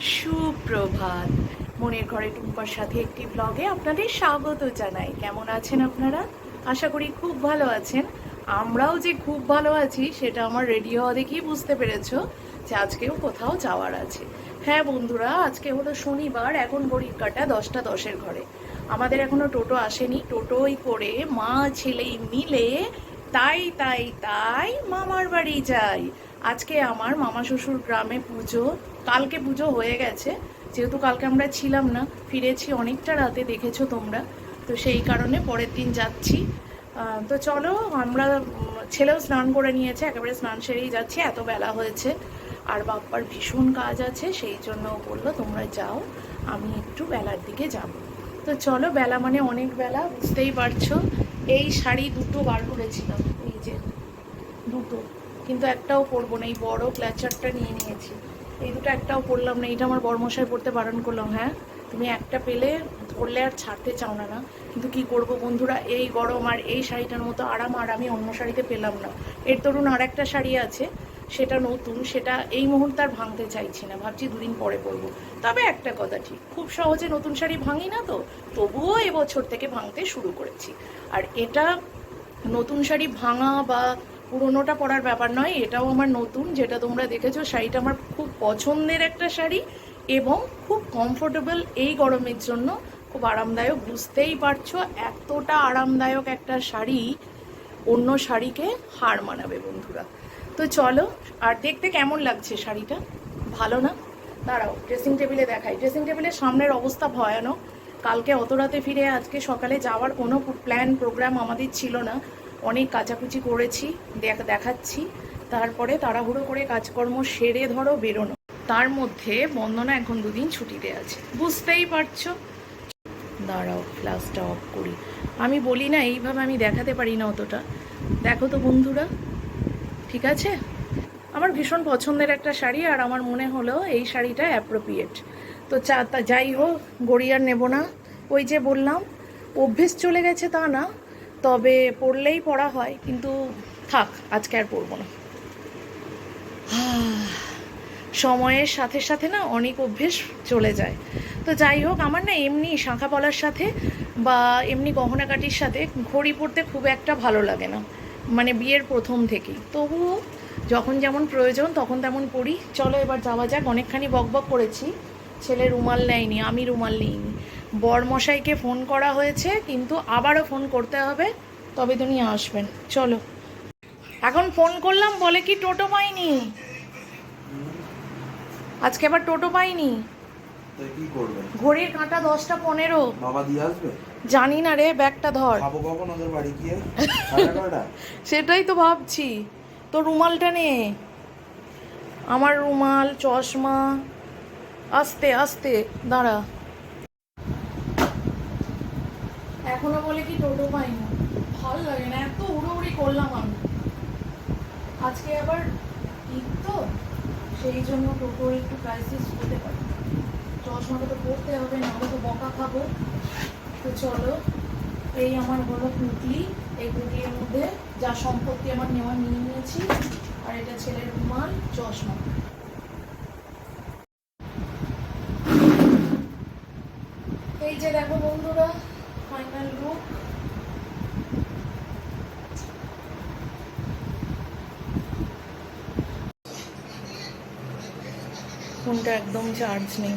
সুপ্রভাত। মনের ঘরে টুম্পার সাথে একটি ব্লগে আপনাদের স্বাগত জানাই। কেমন আছেন আপনারা? আশা করি খুব ভালো আছেন। আমরাও যে খুব ভালো আছি, সেটা আমার রেডি হওয়া দেখেই বুঝতে পেরেছ যে আজকেও কোথাও যাওয়ার আছে। হ্যাঁ বন্ধুরা, আজকে হলো শনিবার, এখন ঘড়ির কাটা দশটা দশের ঘরে। আমাদের এখনও টোটো আসেনি। টোটোই করে মা, ছেলে মিলে তাই তাই তাই মামার বাড়ি যাই। আজকে আমার মামা শ্বশুর গ্রামে পুজো কালকে পুজো হয়ে গেছে, যেহেতু কালকে আমরা ছিলাম না, ফিরেছি অনেকটা রাতে, দেখেছ তোমরা। তো সেই কারণে পরের দিন যাচ্ছি। তো চলো, আমরা ছেলেও স্নান করে নিয়েছে, একেবারে স্নান সেরেই যাচ্ছি, এত বেলা হয়েছে। আর বাপ্পার ভীষণ কাজ আছে, সেই জন্য বলল, তোমরা যাও, আমি একটু বেলার দিকে যাব। তো চলো, বেলা মানে অনেক বেলা, বুঝতেই পারছ। এই শাড়ি দুটো বার করেছিলাম এই যে দুটো। কিন্তু একটাও পরবো না, এই বড় ক্ল্যাচারটা নিয়ে নিয়েছি। এই দুটো একটাও পরলাম না, এইটা আমার বড়মশাই পড়তে বারণ করলাম হ্যাঁ। তুমি একটা পেলে পরলে আর ছাড়তে চাও না না। কিন্তু কি করব বন্ধুরা, এই গরম আর এই শাড়িটার মতো আরাম আর আমি অন্য শাড়িতে পেলাম না। এর তরুণ আর একটা শাড়ি আছে, সেটা নতুন, সেটা এই মুহূর্তে আর ভাঙতে চাইছি না, ভাবছি দুদিন পরে পরবো। তবে একটা কথা ঠিক, খুব সহজে নতুন শাড়ি ভাঙি না তো, তবুও এবছর থেকে ভাঙতে শুরু করেছি। আর এটা নতুন শাড়ি ভাঙা বা পুরোনোটা পরার ব্যাপার নয়, এটাও আমার নতুন, যেটা তোমরা দেখেছ, শাড়িটা আমার খুব পছন্দের একটা শাড়ি এবং খুব কমফোর্টেবল এই গরমের জন্য খুব আরামদায়ক, বুঝতেই পারছ, এতটা আরামদায়ক একটা শাড়ি অন্য শাড়িকে হার মানাবে বন্ধুরা। তো চলো, আর দেখতে কেমন লাগছে শাড়িটা? ভালো না? দাঁড়াও ড্রেসিং টেবিলে দেখাই। ড্রেসিং টেবিলের সামনের অবস্থা ভয়ানক। কালকে অত রাতে ফিরে আজকে সকালে যাওয়ার কোনো প্ল্যান প্রোগ্রাম আমাদের ছিল না। অনেক কাচাকুচি করেছি, দেখ দেখাচ্ছি। তারপরে তাড়াহুড়ো করে কাজকর্ম সেরে ধরো, বেরোনো। তার মধ্যে বন্দনা এখন দুদিন ছুটিতে আছে। বুঝতেই পারছ? দাঁড়াও ফ্লাসটা অফ করি। আমি বলি না, এইভাবে আমি দেখাতে পারি না অতটা। দেখো তো বন্ধুরা, ঠিক আছে? আমার ভীষণ পছন্দের একটা শাড়ি, আর আমার মনে হলো এই শাড়িটা অ্যাপ্রোপ্রিয়েট তো চা, তা যাই হোক গড়িয়ার নেব না। ওই যে বললাম, অভ্যেস চলে গেছে তা না, তবে পড়লেই পড়া হয়। কিন্তু থাক, আজকে আর পড়ব না। সময়ের সাথে সাথে না অনেক অভ্যেস চলে যায়। তো যাই হোক, আমার না এমনি শাঁখা পলার সাথে বা এমনি গহনাকাটির সাথে ঘড়ি পরতে খুব একটা ভালো লাগে না। মানে বিয়ের প্রথম থেকেই। তবুও যখন যেমন প্রয়োজন তখন তেমন পড়ি চলো এবার যাওয়া যাক, অনেকখানি বকবক করেছি। ছেলে রুমাল নেয়নি, আমি রুমাল নিইনি। বরমশাইকে ফোন করা হয়েছে, কিন্তু আবারও ফোন করতে হবে, তবে তিনি আসবেন। চলো। এখন ফোন করলাম বলে কি টোটো পাইনি? আজকে আবার টোটো পাইনি। কি করবে? ঘড়ির কাঁটা দশটা পনেরো। বাবা দিয়ে আসবে? জানি না রে ব্যাগটা ধর। খাব কখন ওদের বাড়ি গিয়ে? সেটাই তো ভাবছি। তো রুমালটা নে। আমার রুমাল চশমা। আস্তে আস্তে দাঁড়া। এখনও বলে কি টোটো পাই না ভালো লাগে না এত উড়োউড়ি করলাম আমি। আজকে আবার ঈদ তো, সেই জন্য টোটোর একটু ক্রাইসিস হতে পারে। চশমাটা তো পড়তে হবে, নাহলে তো বকা খাব। তো চলো, এই আমার হলো পুঁটলি এই পুঁটলির মধ্যে যা সম্পত্তি আমার নেওয়া নিয়ে নিয়েছি, আর এটা ছেলের রুমাল, চশমা। এই যে দেখো বন্ধুরা ফোনটা একদম চার্জ নেই।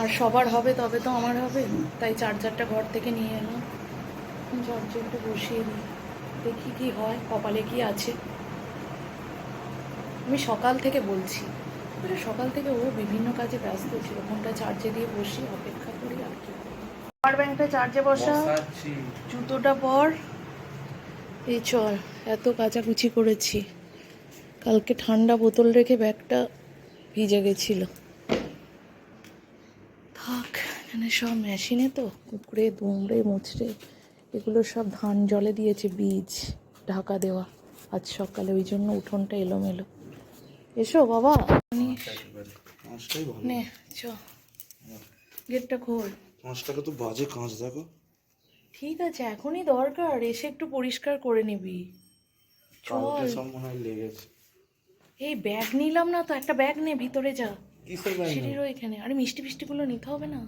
আর সবার হবে তবে তো আমার হবে। তাই চার্জারটা ঘর থেকে নিয়ে এলাম। চার্জারটা বসিয়ে দিই। দেখি কি হয় কপালে কি আছে। আমি সকাল থেকে বলছি সকাল থেকে ও বিভিন্ন কাজে ব্যস্ত ছিল। ফোনটা চার্জে দিয়ে বসি অপেক্ষা করি আর কি। পাওয়ার ব্যাংকটা চার্জে বসা। জুতোটা পর। এই চল এত কাচাকুচি করেছি। কালকে ঠান্ডা বোতল রেখে ব্যাগটা ভিজে গেছিল। থাক এখানে সব মেশিনে তো। কুকুরে দুমড়ে মুচড়ে এগুলো সব ধান জলে দিয়েছে বীজ ঢাকা দেওয়া। আজ সকালে ওই জন্য উঠোনটা এলোমেলো। এসো বাবা। নে চ। গেটটা খোল। কাঁচটাকে তো বাজে কাঁচ দেখো। ঠিক আছে এখনই দরকার। এসে একটু পরিষ্কার করে নিবি। চল। সব মনে হয় লেগেছে। এই ব্যাগ নিলাম না তো একটা ব্যাগ নে ভিতরে যা। সিঁড়ির ওইখানে। আরে মিষ্টি ফিষ্টিগুলো নিতে হবে না?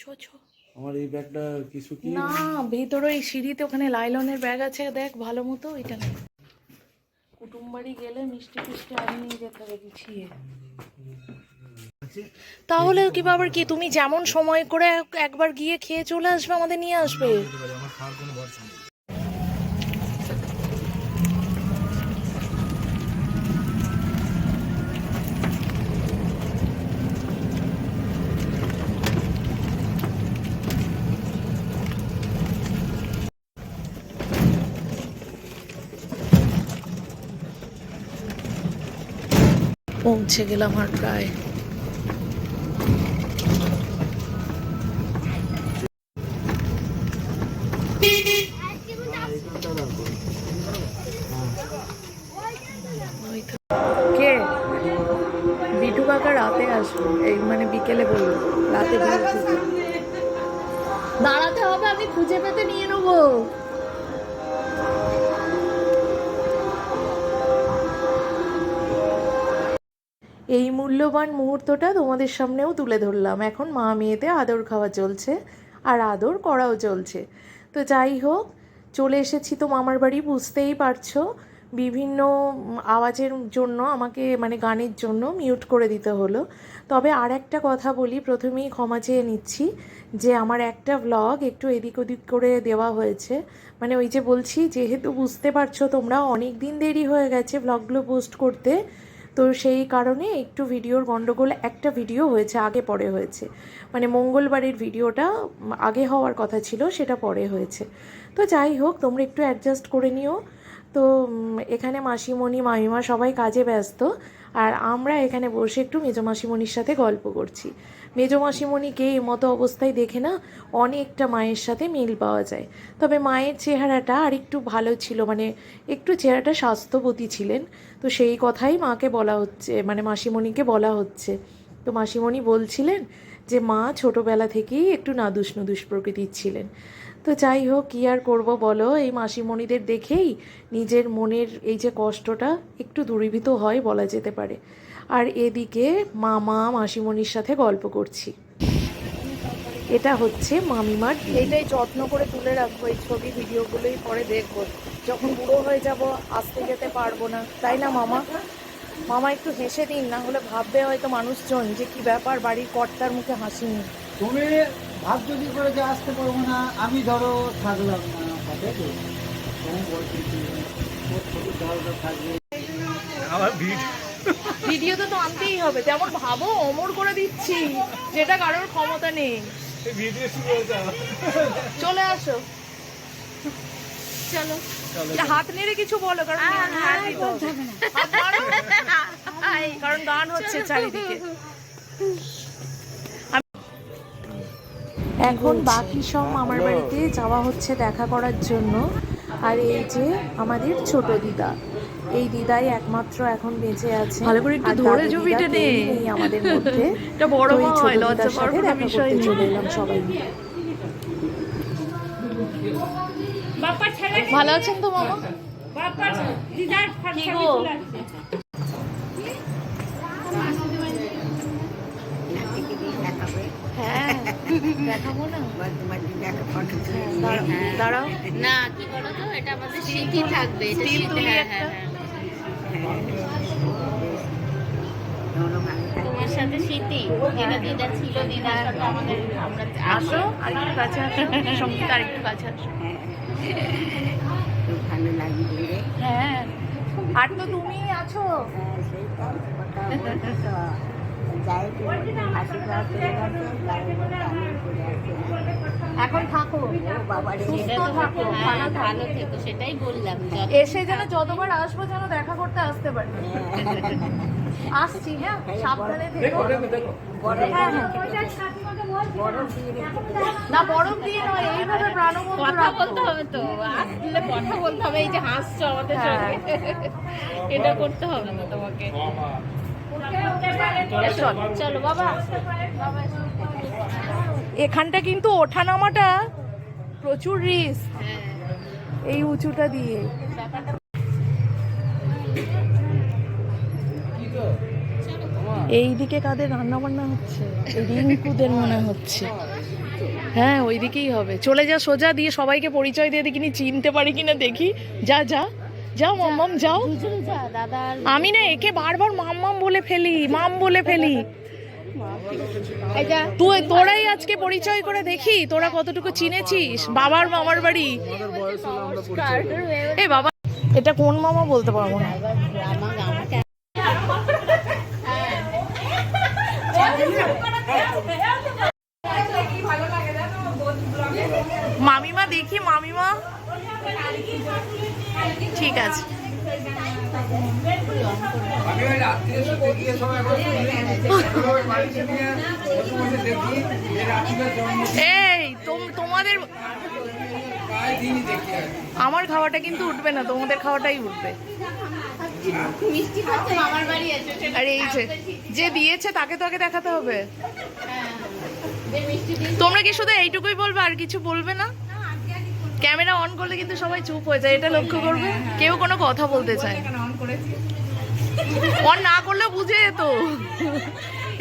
ছো ছো। আমার এই ব্যাগটা কিছু কি? না ভেতরে ওই সিঁড়িতে ওখানে লাইলনের ব্যাগ আছে দেখ ভালো মতো ওইটা নে। কুটুম বাড়ি গেলে মিষ্টি ফিষ্টি আগে নিয়ে যেতে হবে গুছিয়ে। তাহলে কি বাবার কি তুমি যেমন সময় করে একবার গিয়ে খেয়ে চলে আসবে আমাদের নিয়ে আসবে? আমার খাওয়ার কোনো ভরসা নেই। পৌঁছে গেলাম আর প্রায়। কে? বিটু কাকা রাতে আসবে এই মানে বিকেলে বলল রাতে দাঁড়াতে হবে আমি খুঁজে পেতে নিয়ে নেব। এই মূল্যবান মুহূর্তটা তোমাদের সামনেও তুলে ধরলাম। এখন মা মেয়েতে আদর খাওয়া চলছে আর আদর করাও চলছে। তো যাই হোক, চলে এসেছি তো মামার বাড়ি, বুঝতেই পারছ। বিভিন্ন আওয়াজের জন্য আমাকে মানে গানের জন্য মিউট করে দিতে হলো। তবে আর একটা কথা বলি, প্রথমেই ক্ষমা চেয়ে নিচ্ছি যে আমার একটা ভ্লগ একটু এদিক ওদিক করে দেওয়া হয়েছে। মানে ওই যে বলছি, যেহেতু বুঝতে পারছ তোমরা অনেক দিন দেরি হয়ে গেছে ভ্লগগুলো পোস্ট করতে তো সেই কারণে একটু ভিডিওর গণ্ডগোল একটা ভিডিও হয়েছে, আগে পরে হয়েছে। মানে মঙ্গলবারের ভিডিওটা আগে হওয়ার কথা ছিল, সেটা পরে হয়েছে। তো যাই হোক, তোমরা একটু অ্যাডজাস্ট করে নিও। তো এখানে মাসিমণি মামিমা সবাই কাজে ব্যস্ত। আর আমরা এখানে বসে একটু মেজো মাসিমণির সাথে গল্প করছি। মেজো মাসিমণিকে এই মতো অবস্থায় দেখে না অনেকটা মায়ের সাথে মিল পাওয়া যায়। তবে মায়ের চেহারাটা আর একটু ভালো ছিল মানে একটু চেহারাটা স্বাস্থ্যবতী ছিলেন। তো সেই কথাই মাকে বলা হচ্ছে মানে মাসিমণিকে বলা হচ্ছে। তো মাসিমণি বলছিলেন যে, মা ছোটোবেলা থেকেই একটু নাদুস নুদুস প্রকৃতির ছিলেন। তো যাই হোক, কী আর করব বলো? এই মাসিমণিদের দেখেই নিজের মনের এই যে কষ্টটা একটু দূরীভূত হয় বলা যেতে পারে। আর এদিকে মামা মাসিমণির সাথে গল্প করছি। এটা হচ্ছে মামিমার এইটাই যত্ন করে তুলে রাখব এই ছবি ভিডিওগুলোই পরে দেখব। যখন বুড়ো হয়ে যাব আসতে যেতে পারব না। তাই না মামা? মামা একটু হেসে দিন না হলে ভাববে হয়তো মানুষজন যে কি ব্যাপার বাড়ির কর্তার মুখে হাসি নেই। তুমি ভাব যদি করে যে আসতে পারব না আমি ধরো থাকলাম না সাথে তো তুমি বলছি কি, ওর ছবি ধরো থাকবে ভিডিও তো আনতেই হবে যেমন ভাবো অমর করে দিচ্ছি যেটা কারোর ক্ষমতা নেই। চলে আসো। চলো। হাত নেড়ে কিছু বলো কারণ। কারণ গান হচ্ছে চারিদিকে। এখন বাকি সব আমার বাড়িতে যাওয়া হচ্ছে দেখা করার জন্য। আর এই যে আমাদের ছোট দিদা। এই দিদাই একমাত্র এখন বেঁচে আছে। ভালো করে একটু ধরে ছবিটা নে। আমাদের মধ্যে। এটা বড় মা হয়, লজ্জা পাওয়ার কোনো বিষয় নেই। চলে এলাম সবাই। মিলে। ভালো আছেন তো মামা? কি গো? হ্যাঁ। দেখাবো না? হ্যাঁ, দাঁড়াও, দাঁড়াও। না কি বলো তো? এটা আমাদের স্মৃতি থাকবে। স্মৃতি, হ্যাঁ, একটা। হ্যাঁ, হ্যাঁ। তোমার সাথে স্মৃতি দিদা দিদা ছিল আমাদের আমরা আসো। আর একটু কাছে আসো সংগীত আর একটু কাছে আসো। ভালো লাগবে হ্যাঁ। আর তো তুমি আছো। সুস্থ থাকো হ্যাঁ, ভালো থাকো ভালো থেকো। সেটাই বললাম এসে যেন যতবার আসব যেন দেখা করতে আসতে পারি। আসছি হ্যাঁ সাবধানে থেকো। হ্যাঁ, হ্যাঁ। না বরফ দিয়ে নয় এইভাবে প্রাণবন্ত কথা বলতে হবে তো আসলে কথা বলতে হবে এই যে হাসছো আমাদের হ্যাঁ। সঙ্গে। এটা করতে হবে না তোমাকে। চল। চলো বাবা এখানটা কিন্তু ওঠানামাটা প্রচুর রিস্ক এই উঁচুটা দিয়ে। এইদিকে কাদের রান্না বান্না হচ্ছে রিঙ্কুদের মনে হচ্ছে। হ্যাঁ ওইদিকেই হবে। চলে যা, সোজা দিয়ে সবাইকে পরিচয় দিয়ে দেখিনি, চিনতে পারি কিনা, দেখি। যা যা। যাও মাম্মাম যাও। আমি না একে বারবার মাম্মাম বলে ফেলি, মাম বলে ফেলি। তুই, তোরাই আজকে পরিচয় করে দেখি, তোরা কতটুকু চিনেছিস? বাবার মামার বাড়ি। এ বাবা, এটা কোন মামা বলতে পারব না? মামিমা দেখি, মামিমা। ঠিক আছে। এই তোম- তোমাদের। আমার খাওয়াটা কিন্তু উঠবে না তোমাদের খাওয়াটাই উঠবে। মিষ্টি খাচ্ছে মামার বাড়ি এসে আর এই যে যে দিয়েছে তাকে তো আগে দেখাতে হবে। যে মিষ্টি দিয়ে তোমরা কি শুধু এইটুকুই বলবে আর কিছু বলবে না? ক্যামেরা অন করলে কিন্তু সবাই চুপ হয়ে যায় এটা লক্ষ্য করবে? কেউ কোনো কথা বলতে চায়। অন না করলে বুঝে যেত।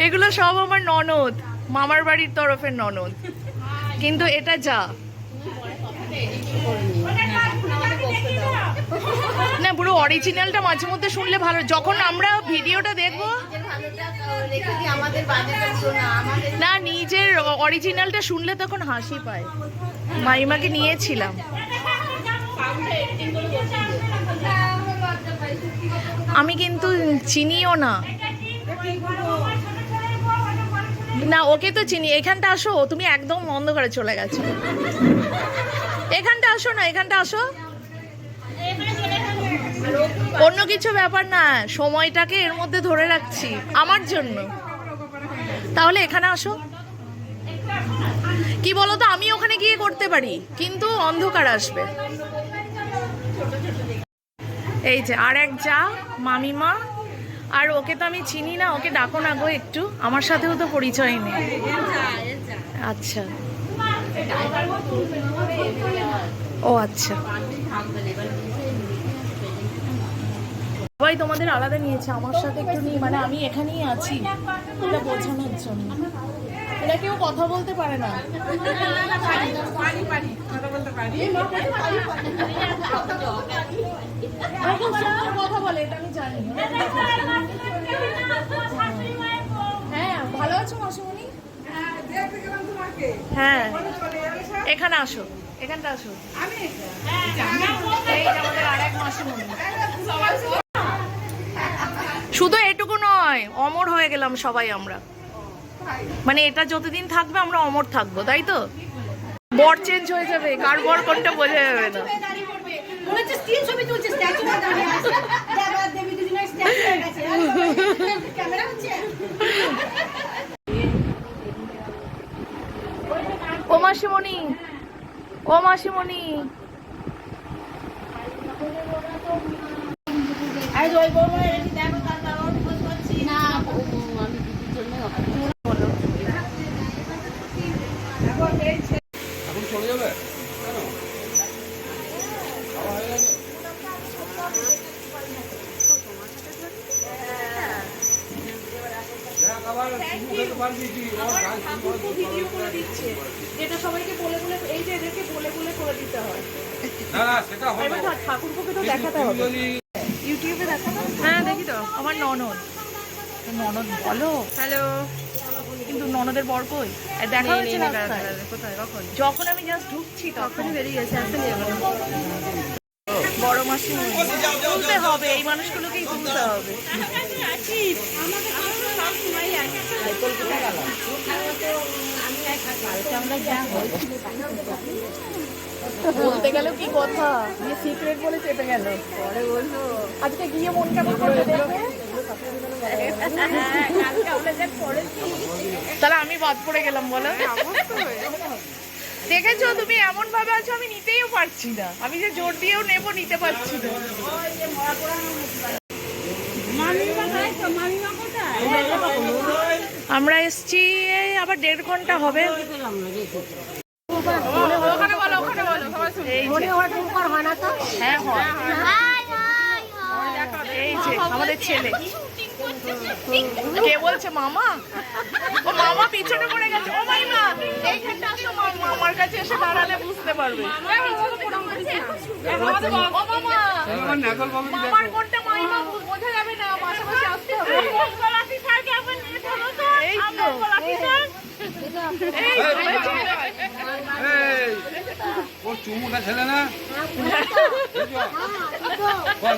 এগুলো সব আমার ননদ মামার বাড়ির তরফের ননদ। কিন্তু এটা যা। না পুরো অরিজিনালটা মাঝে মধ্যে শুনলে ভালো যখন আমরা ভিডিওটা দেখব না নিজের অরিজিনালটা শুনলে তখন হাসি পায়। মাইমাকে নিয়েছিলাম। আমি কিন্তু চিনিও না। না, ওকে তো চিনি। এখানটা আসো, তুমি একদম অন্ধকারে চলে গেছো। এখানটা আসো না, এখানটা আসো। অন্য কিছু ব্যাপার না, সময়টাকে এর মধ্যে ধরে রাখছি, আমার জন্য। তাহলে এখানে আসো। কি বলতো, আমি ওখানে গিয়ে করতে পারি, কিন্তু অন্ধকার আসবে। এই যে, আর এক যা, মামিমা, আর ওকে তো আমি চিনি না, ওকে ডাকো না গো একটু, আমার সাথেও তো পরিচয় নেই। আচ্ছা। ও আচ্ছা। সবাই তোমাদের আলাদা নিয়েছে, আমার সাথে একটু নিয়ে মানে আমি এখানেই আছি, এটা বোঝানোর জন্য। এরা কেউ কথা বলতে পারে না। কথা বলে এটা আমি জানি। হ্যাঁ ভালো আছো মাসুমণি? হ্যাঁ। এখানে আসো এখানটা আসো। এই যে আমাদের আরেক মাসুমণি। শুধু এটুকু নয় অমর হয়ে গেলাম সবাই আমরা। মানে এটা যতদিন থাকবে আমরা অমর থাকব তাই তো? বর চেঞ্জ হয়ে যাবে কার বর কোনটা বোঝা যাবে না। ও মাসিমণি ও মাসিমণি ও- ও- আমি দিদির জন্য এখন চলে যাবে যেটা সবাইকে বলে বলে এই যে এদেরকে বলে বলে করে দিতে হয় না না সেটা হবে এবার ধর ঠাকুরকে তো দেখাতে তুমি হবে যদি ইউটিউবে দেখাবো হ্যাঁ দেখি তো আমার ননদ তো ননদ বলো হ্যালো কিন্তু ননদের বর কই? দেখা হয়েছে রাস্তায়। কোথায়? কখন? যখন আমি জাস্ট ঢুকছি তখনই বেরিয়ে গেছে বড় মাসি তুলতে হবে এই মানুষগুলোকেই তুলতে হবে। বলতে গেল কি কথা? সিক্রেট বলে চেপে গেল। পরে বলল আজকে গিয়ে মন কেমন করবে দেখবে তাহলে আমি বাদ পড়ে গেলাম বলো। দেখেছ তুমি এমন ভাবে আছো আমি নিতেইও পারছি না। আমি যে জোর দিয়েও নেব নিতে পারছি না। আমরা এসছি আবার দেড় ঘণ্টা হবে। হ্যাঁ হয় আমাদের ছেলে। কে বলছে মামা ও মামা পিছনে পড়ে গেছে ও মাইমা এইখানটা আসো মা- মামার কাছে এসে দাঁড়ালে বুঝতে পারবে ও মামা মামার কোনটা মাইমা বু- বোঝা যাবে না পাশাপাশি আসতে হবে এই তো এই হয়েছে। ও চুমুটা ছেলে না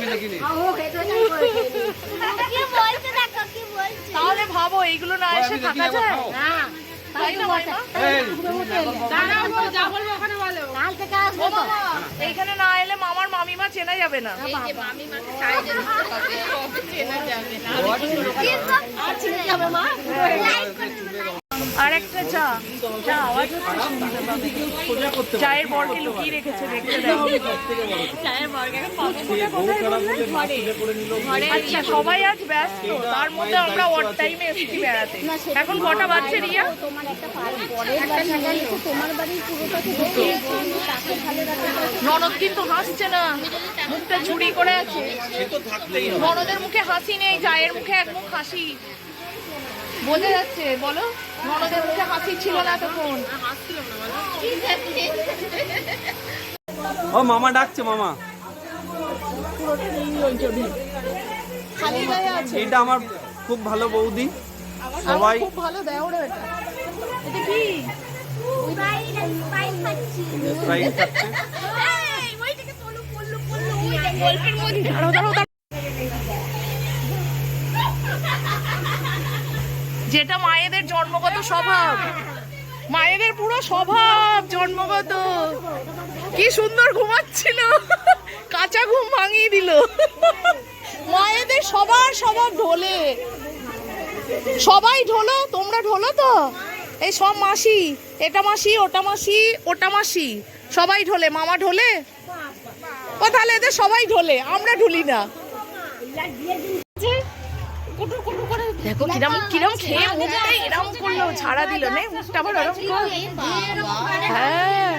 দেখিনি তাহলে ভাবো এইগুলো না এসে থাকা যায়। না এইখানে না এলে মামার মামিমা চেনা যাবে না। চেনা যাবে মা? আর একটা চা। চা আওয়াজ হচ্ছে শুনতে পাবে। চায়ের বরকে লুকিয়ে রেখেছে দেখতে দেখো আচ্ছা সবাই আজ ব্যস্ত। তার মধ্যে আমরা ওয়ার টাইমে এসেছি বেড়াতে। এখন কটা বাজছে রিয়া? তোমার একটা তোমার বাড়ির পুরোটা ননদ কিন্তু হাসছে না। মুখটা ঝুড়ি করে আছে। ননদের মুখে হাসি নেই জায়ের মুখে এক মুখ হাসি। বোঝা যাচ্ছে বলো। ননদের মুখে হাসি ছিল না তখন। ও মামা ডাকছে মামা। খালি এটা আমার খুব ভালো বৌদি। সবাই খুব ভালো দেয় ওরা এটা। এটা কি? স্প্রাইট খাচ্ছে। দাঁড়াও, দাঁড়াও, যেটা মায়েদের জন্মগত স্বভাব। মায়েদের পুরো স্বভাব জন্মগত। কি সুন্দর ঘুমাচ্ছিল। কাঁচা ঘুম ভাঙিয়ে দিল। মায়েদের সবার স্বভাব ঢোলে। সবাই ঢোলো, তোমরা ঢোলো তো? এই সব মাসি, এটা মাসি, ওটা মাসি ওটা মাসি। সবাই ঢোলে, মামা ঢোলে? ও তাহলে এদের সবাই ঢোলে, আমরা ঢুলি না। কিরম কিরম খেয়ে মুখটা এরম করল ছাড়া দিল নে মুখটা আবার ওরম। হ্যাঁ।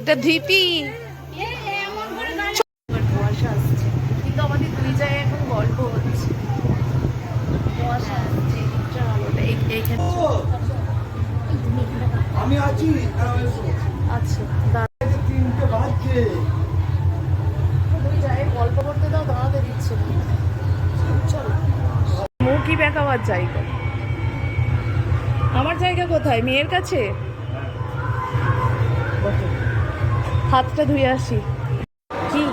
এটা ধীতি। কুয়াশা আসছে। কিন্তু আমাদের দুই জায়গায় এখন গল্প হচ্ছে। কুয়াশা আসছে। আমি আছি আচ্ছা তিনটে বাজছে দুই জায়গায় গল্প করতে দাও দাঁড়াতে দিচ্ছে না চলো বেকাবার জায়গা। আমার জায়গা কোথায়? মেয়ের কাছে? হাতটা ধুয়ে আসি। কি?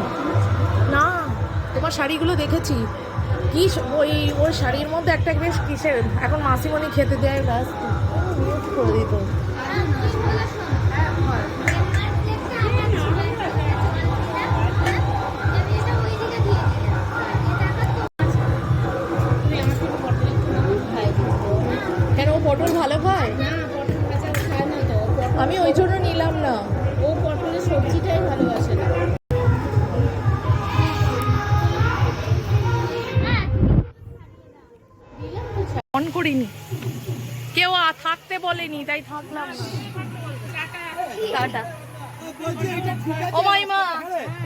না, তোমার শাড়িগুলো দেখেছি। কি ওই ওই শাড়ির মধ্যে একটা বেশ কিসের? এখন মাসিমণি খেতে দেয় গাছ করে দিত। পটল ভালো খায় আমি ওই জন্য নিলাম না। ও পটলের সবজিটাই ভালোবাসে না। অন করিনি। কেউ আ- থাকতে বলেনি তাই থাকলাম না। টাটা। ও মাইমা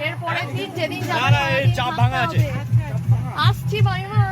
এর পরের দিন যেদিন যাব সারাদিন থাকা আসছি মাইমা।